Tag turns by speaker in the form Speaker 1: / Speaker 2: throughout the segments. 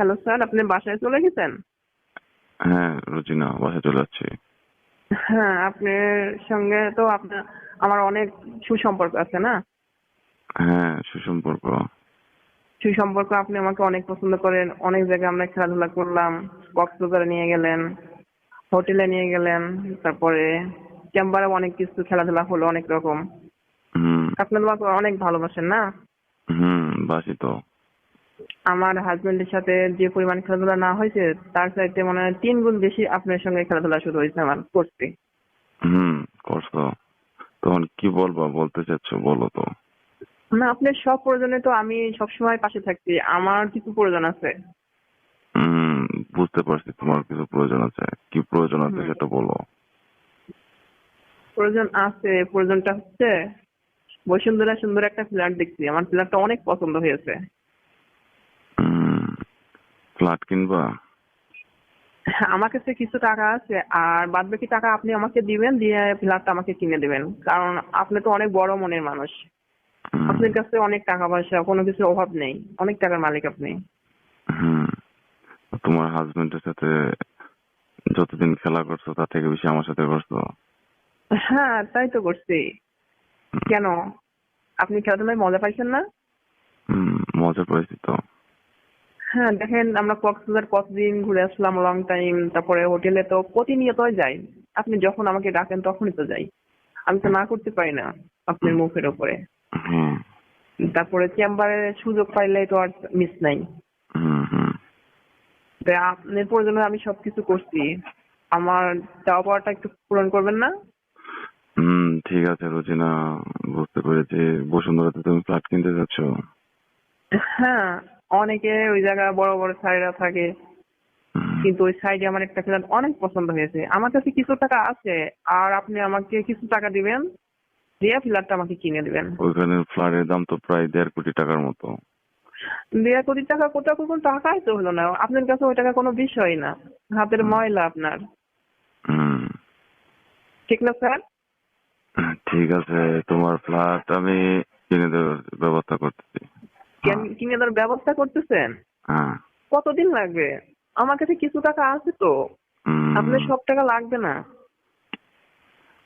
Speaker 1: Hello sir আপনি বাসায় চলে গেছেন?
Speaker 2: হ্যাঁ রোজিনা বাসায় চলে যাচ্ছি।
Speaker 1: হ্যাঁ আপনার সঙ্গে তো আপনার আমার অনেক সুসম্পর্ক আছে না?
Speaker 2: হ্যাঁ সুসম্পর্ক।
Speaker 1: সুসম্পর্ক আপনি আমাকে অনেক পছন্দ করেন অনেক জায়গায় আমরা খেলাধুলা করলাম কক্সবাজারে নিয়ে গেলেন হোটেলে নিয়ে গেলেন তারপরে চেম্বারে অনেক কিছু খেলাধুলা হলো অনেক রকম। আপনি তোমাকে অনেক ভালোবাসেন না?
Speaker 2: হুম বাসি তো।
Speaker 1: আমার হাজবেন্ডের সাথে যে পরিমাণ খেলাধুলা না হয়েছে তার চাইতে মনে হয় তিন গুণ বেশি আপনার সঙ্গে খেলাধুলা শুরু হয়েছে আমার করতে।
Speaker 2: হুম করছ। তখন কি বলবা? বলতে চাচ্ছ বলো তো।
Speaker 1: না আপনার সব প্রয়োজনে তো আমি সবসময় পাশে থাকছি। আমার কিছু প্রয়োজন আছে।
Speaker 2: হুম বুঝতে পারছি তোমার কিছু প্রয়োজন আছে। কি প্রয়োজন আছে সেটা বলো।
Speaker 1: প্রয়োজন আছে প্রয়োজনটা হচ্ছে বসুন্ধরা সুন্দর একটা ফ্ল্যাট দেখছি। আমার ফ্ল্যাটটা অনেক পছন্দ হয়েছে।
Speaker 2: ফ্ল্যাট কিনবা?
Speaker 1: আমার কাছে কিছু টাকা আছে আর বাদ বাকি টাকা আপনি আমাকে দিবেন দিয়ে ফ্ল্যাটটা আমাকে কিনে দিবেন। কারণ আপনি তো অনেক বড় মনের মানুষ। আপনার কাছে অনেক টাকা পয়সা কোনো কিছুর অভাব নেই। অনেক টাকার মালিক আপনি।
Speaker 2: হুম। তোমার হাজবেন্ডের সাথে যতদিন খেলা করছ তার থেকে বেশি আমার সাথে করছ?
Speaker 1: হ্যাঁ তাই তো করছি। কেন? আপনি খেলাধুলায় মজা পাইছেন না?
Speaker 2: হুম মজা পেয়েছি তো।
Speaker 1: হ্যাঁ দেখেন আমরা কক্সবাজার কতদিন ঘুরে আসলাম লং টাইম তারপরে হোটেলে তো প্রতিনিয়তই যাই। আপনি যখন আমাকে ডাকেন তখনই তো যাই। আমি তো না করতে পারি না আপনার মুখের ওপরে তারপরে চেম্বারে সুযোগ পাইলে তো আর মিস নাই। আপনার প্রয়োজনে আমি সবকিছু করছি। আমার চাওয়া পাওয়াটা একটু পূরণ করবেন না?
Speaker 2: হুম ঠিক আছে রোজিনা বুঝতে পেরেছি। বসুন্ধরাতে তুমি ফ্ল্যাট কিনতে যাচ্ছ?
Speaker 1: হ্যাঁ অনেকে ওই জায়গায় বড় বড় সাইডরা থাকে। কিন্তু ওই সাইডে আমার একটা ফ্ল্যাট অনেক পছন্দ হয়েছে। আমার কাছে কিছু টাকা আছে আর আপনি আমাকে কিছু টাকা দিবেন দিয়ে ফ্ল্যাটটা আমাকে কিনে দিবেন।
Speaker 2: ওইখানে ফ্ল্যাটের দাম তো প্রায় দেড় কোটি টাকার মতো।
Speaker 1: দেড় কোটি টাকা কোথাও কোনো টাকাই তো হলো না। আপনার কাছে ওই টাকা কোনো বিষয় না। হাতের ময়লা আপনার। ঠিক না স্যার?
Speaker 2: ঠিক আছে তোমার ফ্ল্যাট আমি কিনে দেওয়ার ব্যবস্থা করতেছি।
Speaker 1: কেন- দেওয়ার ব্যবস্থা করতেছেন কতদিন লাগবে? আমার কাছে কিছু টাকা আছে তো। আপনার সব টাকা লাগবে না।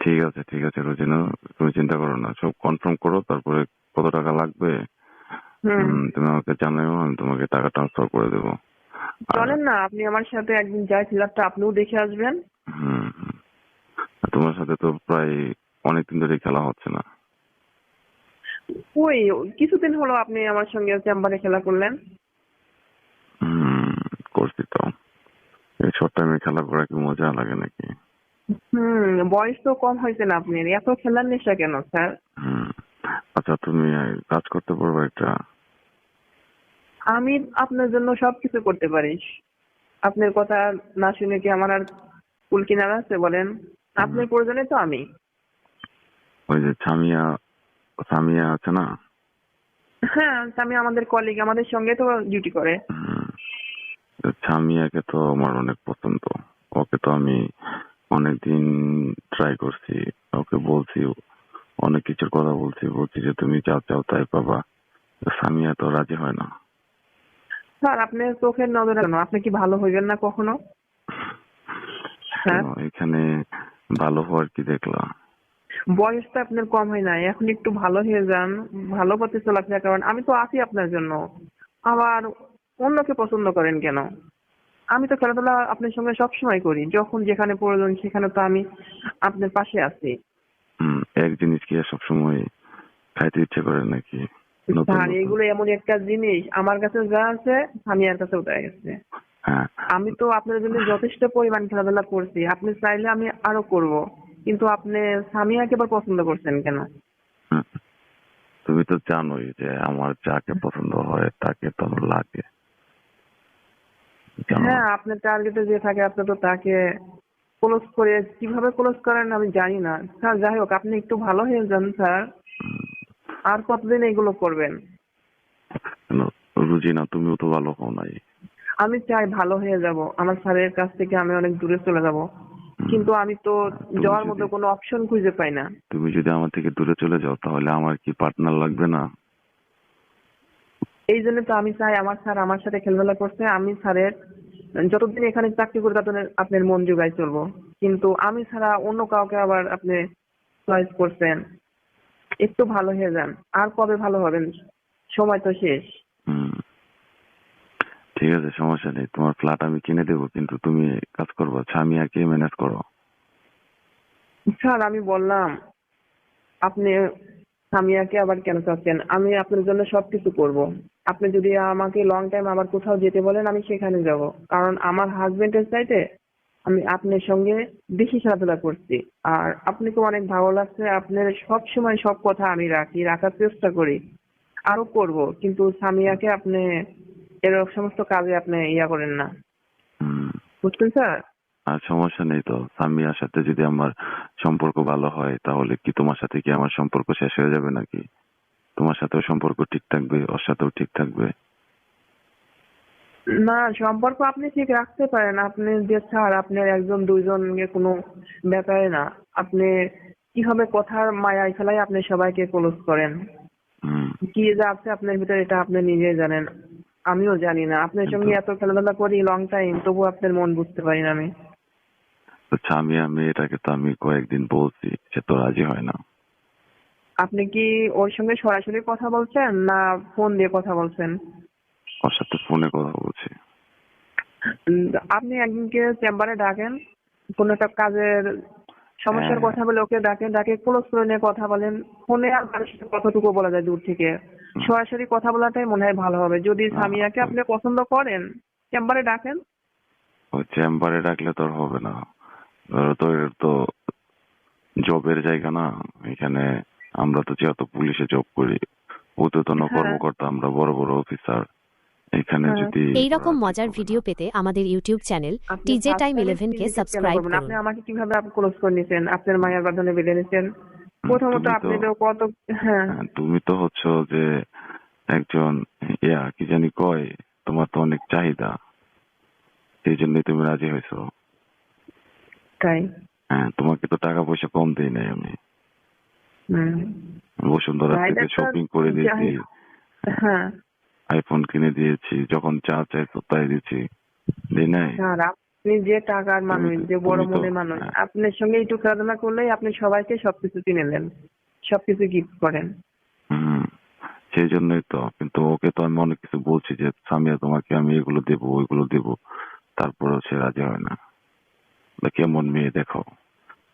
Speaker 2: ঠিক আছে ঠিক আছে রোজিনা তুমি চিন্তা করো না। সব কনফার্ম করো তারপরে কত টাকা লাগবে? তুমি আমাকে জানাও আমি তোমাকে টাকা ট্রান্সফার করে দেবো।
Speaker 1: চলেন না আপনি আমার সাথে একদিন যাই ফ্ল্যাটটা আপনিও দেখে আসবেন।
Speaker 2: তোমার সাথে তো প্রায় অনেকদিন ধরে খেলা হচ্ছে না।
Speaker 1: ওই কিছুদিন হলো আপনি আমার সঙ্গে চেম্বারে খেলা করলেন।
Speaker 2: হুম করছি তো। এই শর্ট টাইমে খেলা করা কি মজা লাগে নাকি?
Speaker 1: হুম বয়স তো কম হয়েছে না আপনার। এত খেলার নেশা কেন স্যার?
Speaker 2: আচ্ছা তুমি কাজ করতে পারবে একটা?
Speaker 1: আমি আপনার জন্য সবকিছু করতে পারি। আপনার কথা না শুনে কি আমার আর কুল কিনার আছে বলেন? আপনার প্রয়োজনে তো আমি।
Speaker 2: ওই যে ছামিয়া সামিয়া আছে না?
Speaker 1: হ্যাঁ আমি আমাদের কলিগ আমাদের সঙ্গে তো ডিউটি করে।
Speaker 2: হুম, তো আমার অনেক পছন্দ। ওকে তো আমি অনেকদিন ট্রাই করছি। ওকে বলছি অনেক কিছুর কথা বলছি। বলছি যে তুমি যা চাও তাই পাবা। সামিয়া তো রাজি হয় না।
Speaker 1: স্যার আপনি চোখের নজরে কেন আপনি কি ভালো হইবেন না কখনো? হ্যাঁ
Speaker 2: এখানে ভালো হওয়ার কি দেখলা
Speaker 1: বয়সটা আপনার কম হয় নাই এখন একটু ভালো হয়ে যান ভালো পথে চলাফেরা করেন। আমি তো আছি আপনার জন্য। আবার অন্যকে পছন্দ করেন কেন? আমি তো খেলাধুলা আপনার সঙ্গে সবসময় করি। যখন যেখানে প্রয়োজন সেখানে তো আমি আপনার পাশে আছি।
Speaker 2: হুম, এক জিনিস কি সবসময় খাইতে ইচ্ছে করে নাকি?
Speaker 1: আর এগুলো এমন একটা জিনিস। আমার কাছে যা আছে সামিয়ার কাছেও তাই আছে আমি তো আপনার জন্য যথেষ্ট পরিমাণ খেলাধুলা করছি। আপনি চাইলে আমি আরও করব। কিন্তু আপনি সামিয়াকে আবার পছন্দ করছেন কেন?
Speaker 2: তুমি তো জানোই যে আমার যাকে পছন্দ হয় তাকে তো আমার লাগে।
Speaker 1: হ্যাঁ আপনার টার্গেটে যে থাকে আপনি তো তাকে ক্লোজ করে কীভাবে ক্লোজ করেন আমি জানি না। স্যার যাই হোক আপনি একটু ভালো হয়ে যান স্যার। আর কতদিন এগুলো করবেন?
Speaker 2: রুজিনা তুমিও তো ভালো হও নাই।
Speaker 1: আমি চাই ভালো হয়ে যাব। আমার স্যারের কাছ থেকে আমি অনেক দূরে চলে যাব। কিন্তু আমি তো যাওয়ার মতো কোনো অপশন খুঁজে পাই না।
Speaker 2: তুমি যদি আমার থেকে দূরে চলে যাও তাহলে আমার কি পার্টনার লাগবে না?
Speaker 1: এই জন্য তো আমি চাই আমার স্যার আমার সাথে খেলাধুলা করছে আমি স্যারের যতদিন এখানে চাকরি করে ততদিন আপনার মন জোগায় চলবো। কিন্তু আমি ছাড়া অন্য কাউকে আবার আপনি চয়েস করছেন। একটু ভালো হয়ে যান আর কবে ভালো হবেন সময় তো শেষ।
Speaker 2: ঠিক আছে, সমস্যা নেই। তোমার ফ্ল্যাট আমি কিনে দেবো, কিন্তু তুমি কাজ করব ছামিয়াকে ম্যানেজ করো
Speaker 1: স্যার, আমি বললাম, আপনি সামিয়াকে আবার কেন চাচ্ছেন? আমি আপনার জন্য সবকিছু করব। আপনি যদি আমাকে লং টাইম আবার কোথাও যেতে বলেন, আমি সেখানে যাব। কারণ আমার হাজবেন্ডের চাইতে আমি আপনার সঙ্গে বেশি খেলাধুলা করছি। আর আপনাকে অনেক ভালো লাগছে, আপনার সব সময় সব কথা আমি রাখি, রাখার চেষ্টা করি। আরও করব, কিন্তু সামিয়াকে আপনি এরকম সমস্ত কাজে আপনি ইয়া করেন না। বুঝছেন স্যার?
Speaker 2: আর সমস্যা নেই তো। সামিয়ার সাথে যদি আমার সম্পর্ক ভালো হয় তাহলে কি তোমার সাথে কি আমার সম্পর্ক শেষ হয়ে যাবে নাকি? তোমার সাথেও সম্পর্ক ঠিক থাকবে ওর সাথেও ঠিক থাকবে।
Speaker 1: না সম্পর্ক আপনি ঠিক রাখতে পারেন। আপনি যে স্যার আপনার একজন দুইজন কোনো ব্যাপারে না। আপনি কীভাবে কথার মায়ায় ফেলাই আপনি সবাইকে ক্লোজ করেন। কি যে আছে আপনার ভিতরে এটা আপনি নিজেই জানেন। আমিও জানি না। আপনার সঙ্গে এত খেলাধুলা করি লং টাইম তবু আপনার মন বুঝতে পারি না আমি।
Speaker 2: আচ্ছা আমি ছামিয়া মেয়েটাকে তো আমি কয়েকদিন বলছি সে তো রাজি হয় না।
Speaker 1: আপনি কি ওর সঙ্গে সরাসরি কথা বলছেন না ফোন দিয়ে কথা বলছেন?
Speaker 2: ওর সাথে ফোনে কথা বলছি।
Speaker 1: আপনি একদিনকে চেম্বারে ডাকেন কোনো একটা কাজের সমস্যার
Speaker 2: হ্যাঁ।
Speaker 1: কথা বলে ওকে ডাকেন ডাকে ক্লোজ করে নিয়ে কথা বলেন। ফোনে আর সাথে কতটুকু বলা যায় দূর থেকে? সরাসরি কথা বলাটাই মনে হয় ভালো হবে। যদি সামিয়াকে আপনি পছন্দ করেন চেম্বারে ডাকেন।
Speaker 2: ওই চেম্বারে ডাকলে তো আর হবে না। ধরো তো এর তো জবের জায়গা না এখানে আমরা তো যেহেতু পুলিশে জব করি ঊর্ধ্বতন
Speaker 1: হ্যাঁ।
Speaker 2: কর্মকর্তা আমরা বড় বড় অফিসার
Speaker 3: এই রকম মজার ভিডিও পেতে আমাদের ইউটিউব চ্যানেল
Speaker 1: আপনি
Speaker 3: টিজে টাইম ইলেভেন কে সাবস্ক্রাইব করুন।
Speaker 1: আপনি আমাকে কীভাবে ক্লোজ করে নিয়েছেন আপনার মায়ের বাঁধনে বেঁধে নিয়েছেন প্রথমত
Speaker 2: তুমি
Speaker 1: আপনি
Speaker 2: তো-
Speaker 1: কত হ্যাঁ।
Speaker 2: হ্যাঁ, তুমি তো হচ্ছ যে একজন ইয়া কি জানি কয় তোমার তো অনেক চাহিদা। সেই জন্যই তুমি রাজি হয়েছো।
Speaker 1: তাই?
Speaker 2: হ্যাঁ তোমাকে তো টাকা পয়সা কম দিই নাই আমি।
Speaker 1: হুম।
Speaker 2: বসুন্ধরা থেকে শপিং করে দিয়েছি।
Speaker 1: হ্যাঁ।
Speaker 2: আইফোন কিনে দিয়েছি যখন চা চাইছো তাই দিয়েছি দিই নাই।
Speaker 1: স্যার আপনি যে টাকার মানুষ যে বড় মনের মানুষ
Speaker 2: হ্যাঁ।
Speaker 1: আপনার সঙ্গে একটু খেলাধুলা করলেই আপনি সবাইকে সবকিছু কিনে নেন সবকিছু গিফট করেন।
Speaker 2: হুম সেই জন্যই তো কিন্তু ওকে তো আমি অনেক কিছু বলছি যে সামিয়া তোমাকে আমি এগুলো দেবো ওইগুলো দেবো। তারপরেও সে রাজি হয় না। কেমন মেয়ে দেখো।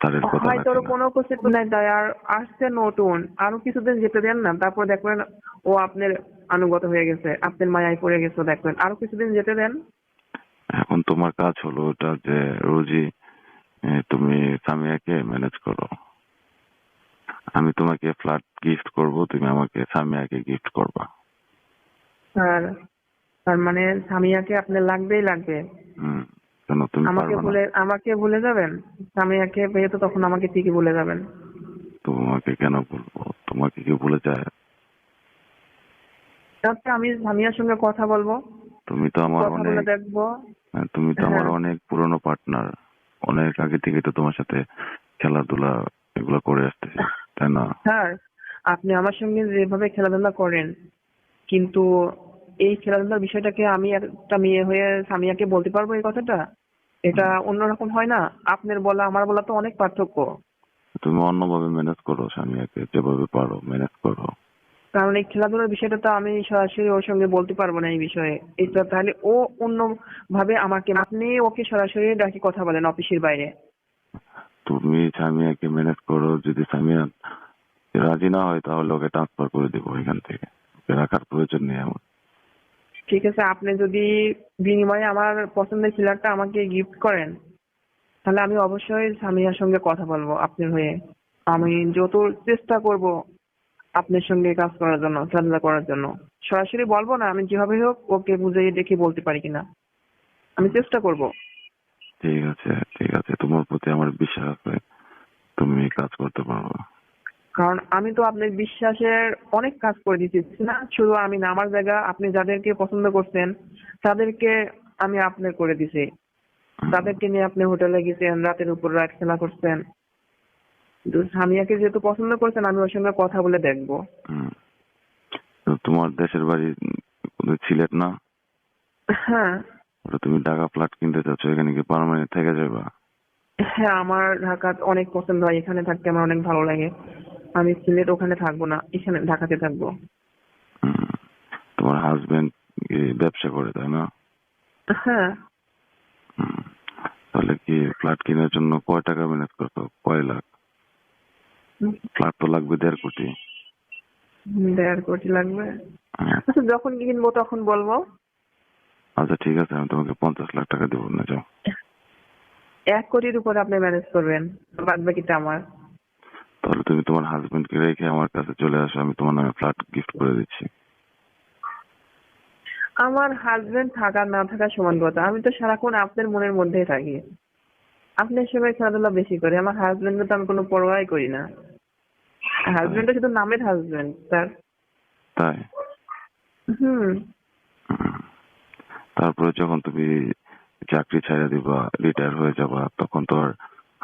Speaker 2: তাদের কথা
Speaker 1: হয়তো ওর কোনো কিছু নাই আর আসছে নতুন। আরও কিছুদিন যেতে দেন না তারপর দেখবেন ও আপনার আনুগত হয়ে গেছে আপনার মায়ায় পড়ে গেছে দেখবেন। আরও কিছুদিন যেতে দেন।
Speaker 2: এখন তোমার কাজ হলো ওটা যে রোজই এ, তুমি সামিয়াকে ম্যানেজ করো। আমি তোমাকে ফ্ল্যাট গিফট করব তুমি আমাকে সামিয়াকে গিফট করবা।
Speaker 1: আর তার মানে সামিয়াকে আপনার লাগবেই লাগবে।
Speaker 2: হুম। কেন তুমি
Speaker 1: আমাকে ভুলে আমাকে ভুলে যাবেন? সামিয়াকে পেয়ে তো তখন আমাকে ঠিকই ভুলে যাবেন।
Speaker 2: তোমাকে কেন বলব তোমাকে কি ভুলে যায়?
Speaker 1: আচ্ছা আমি সামিয়ার সঙ্গে কথা বলব।
Speaker 2: তুমি তো আমার অনেক
Speaker 1: দেখব।
Speaker 2: হ্যাঁ, তুমি তো আমার
Speaker 1: হ্যাঁ।
Speaker 2: অনেক পুরনো পার্টনার অনেক আগে থেকে তো তোমার সাথে খেলাধুলা এগুলো করে আসতেছি তাই না?
Speaker 1: স্যার আপনি আমার সঙ্গে যেভাবে খেলাধুলা করেন কিন্তু এই খেলাধুলার বিষয়টাকে আমি একটা মেয়ে হয়ে সামিয়াকে বলতে পারব এই কথাটা? এটা অন্যরকম হয় না? আপনার বলা আমার বলা তো অনেক পার্থক্য।
Speaker 2: তুমি অন্যভাবে ম্যানেজ করো সামিয়াকে যেভাবে পারো ম্যানেজ করো।
Speaker 1: কারণ এই খেলাধুলার বিষয়টা তো আমি সরাসরি ওর সঙ্গে বলতে পারব না এই বিষয়ে। এটা তাহলে ও অন্য ভাবে আমাকে আপনি ওকে সরাসরি ডাকি কথা বলেন অফিসের বাইরে।
Speaker 2: তুমি সামিয়াকে ম্যানেজ করো যদি সামিয়া রাজি না হয় তাহলে ওকে ট্রান্সফার করে দেবো এখান থেকে। রাখার প্রয়োজন নেই আমার।
Speaker 1: ঠিক আছে, আপনি যদি বিনিময়ে আমার পছন্দের প্লেয়ারটা আমাকে গিফট করেন, তাহলে আমি অবশ্যই সামিয়ার সঙ্গে কথা বলব আপনার হয়ে। আমি যত চেষ্টা করব আপনার সঙ্গে কাজ করার জন্য খেলাধুলা করার জন্য। সরাসরি বলব না, আমি যেভাবে হোক ওকে বুঝিয়ে দেখে বলতে পারি কিনা। আমি চেষ্টা করব।
Speaker 2: ঠিক আছে ঠিক আছে। তোমার প্রতি আমার বিশ্বাস আছে। তুমি কাজ করতে পারবে
Speaker 1: কারণ আমি তো আপনার বিশ্বাসের অনেক কাজ করে দিতেছি না? শুধু আমি না আমার জায়গা আপনি যাদেরকে পছন্দ করছেন তাদেরকে আমি আপনার করে দিছি। তাদেরকে নিয়ে আপনি হোটেলে গেছেন রাতের উপর রাত খেলা করছেন। সামিয়াকে যেহেতু পছন্দ করছেন আমি ওর সঙ্গে কথা বলে দেখব।
Speaker 2: তোমার দেশের বাড়ি সিলেট না?
Speaker 1: হ্যাঁ।
Speaker 2: তুমি ঢাকা ফ্ল্যাট কিনতে চাচ্ছ এখানে কি পার্মানেন্ট থেকে যাবা
Speaker 1: হ্যাঁ আমার ঢাকা অনেক পছন্দ হয় এখানে থাকতে আমার অনেক ভালো লাগে। আমি সিলেট ওখানে থাকব না এখানে ঢাকাতে থাকব।
Speaker 2: তোমার হাজবেন্ড ব্যবসা করে তাই না?
Speaker 1: হ্যাঁ।
Speaker 2: তাহলে কি ফ্ল্যাট কেনার জন্য কয় টাকা ম্যানেজ করতো? কয় লাখ? ফ্ল্যাট তো লাগবে দেড় কোটি।
Speaker 1: দেড় কোটি লাগবে।
Speaker 2: হ্যাঁ।
Speaker 1: আচ্ছা যখন কিনবো তখন বলব।
Speaker 2: আচ্ছা ঠিক আছে আমি তোমাকে পঞ্চাশ লাখ টাকা দেবো না যাও।
Speaker 1: এক কোটির উপরে আপনি ম্যানেজ করবেন বাদ বাকিটা আমার।
Speaker 2: তাহলে তুমি তোমার হাজবেন্ডকে রেখে আমার কাছে চলে আসো আমি তোমার নামে ফ্ল্যাট গিফট করে দিচ্ছি।
Speaker 1: আমার হাজবেন্ড থাকা না থাকা সমান কথা। আমি তো সারাক্ষণ আপনার মনের মধ্যেই থাকি। আপনার সঙ্গে খেলাধুলা বেশি করি। আমার হাজবেন্ড তো আমি কোনো পরোয়াই করি না। হাজবেন্ড শুধু নামের হাজবেন্ড স্যার
Speaker 2: তাই?
Speaker 1: হুম।
Speaker 2: হুম। তারপরে যখন তুমি চাকরি ছেড়ে দিবা রিটায়ার হয়ে যাবা তখন তো আর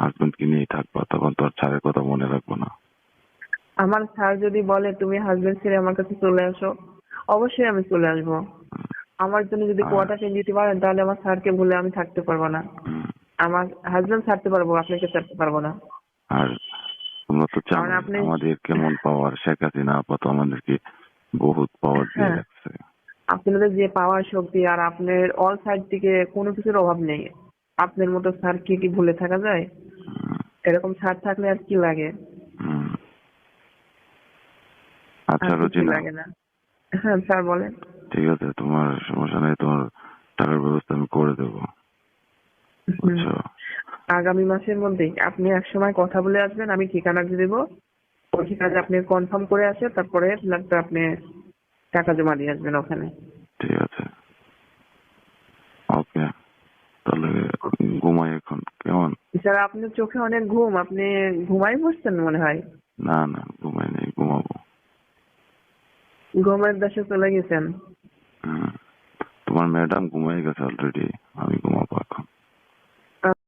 Speaker 2: হাজবেন্ডকে নিয়েই থাকবা তখন তো আর ছাড়ের কথা মনে রাখব না।
Speaker 1: আমার স্যার যদি বলে তুমি হাজবেন্ড ছেড়ে আমার কাছে চলে আসো অবশ্যই আমি চলে আসব। আমার জন্য যদি কোয়াটা চেঞ্জ দিতে পারেন তাহলে আমার স্যারকে ভুলে আমি থাকতে পারব না। আমার হাজবেন্ড ছাড়তে পারব আপনাকে ছাড়তে পারব না।
Speaker 2: আর তোমরা তো
Speaker 1: আপনি-
Speaker 2: আমাদের কেমন পাওয়ার শেখ হাসিনা আপাতত আমাদেরকে বহুত পাওয়ার দিয়ে
Speaker 1: হ্যাঁ।
Speaker 2: রাখছে।
Speaker 1: আপনাদের যে পাওয়ার শক্তি আর আপনার অল সাইড থেকে কোনো কিছুর অভাব নেই। আপনার মতো স্যার কি কি ভুলে থাকা যায়। এরকম স্যার থাকলে আর কি লাগে?
Speaker 2: আচ্ছা
Speaker 1: কিছুই
Speaker 2: রচিনা।
Speaker 1: লাগে না। হ্যাঁ স্যার বলেন।
Speaker 2: ঠিক আছে তোমার সমস্যা নেই তোমার টাকার ব্যবস্থা আমি করে দেবো। বুঝছ
Speaker 1: আগামী মাসের মধ্যেই আপনি এক সময় কথা বলে আসবেন আমি ঠিকানা দিয়ে দেবো। ওই ঠিকানা আপনি কনফার্ম করে আসে তারপরে ফ্ল্যাটটা আপনি টাকা জমা দিয়ে আসবেন ওখানে।
Speaker 2: ঠিক আছে। ওকে তাহলে ঘুমাই এখন কেমন?
Speaker 1: স্যার আপনার চোখে অনেক ঘুম আপনি ঘুমাই বসছেন মনে হয়?
Speaker 2: না না ঘুমাই নেই ঘুমাবো।
Speaker 1: ঘুমের দেশে চলে গেছেন।
Speaker 2: হুম। তোমার ম্যাডাম ঘুমাই গেছে অলরেডি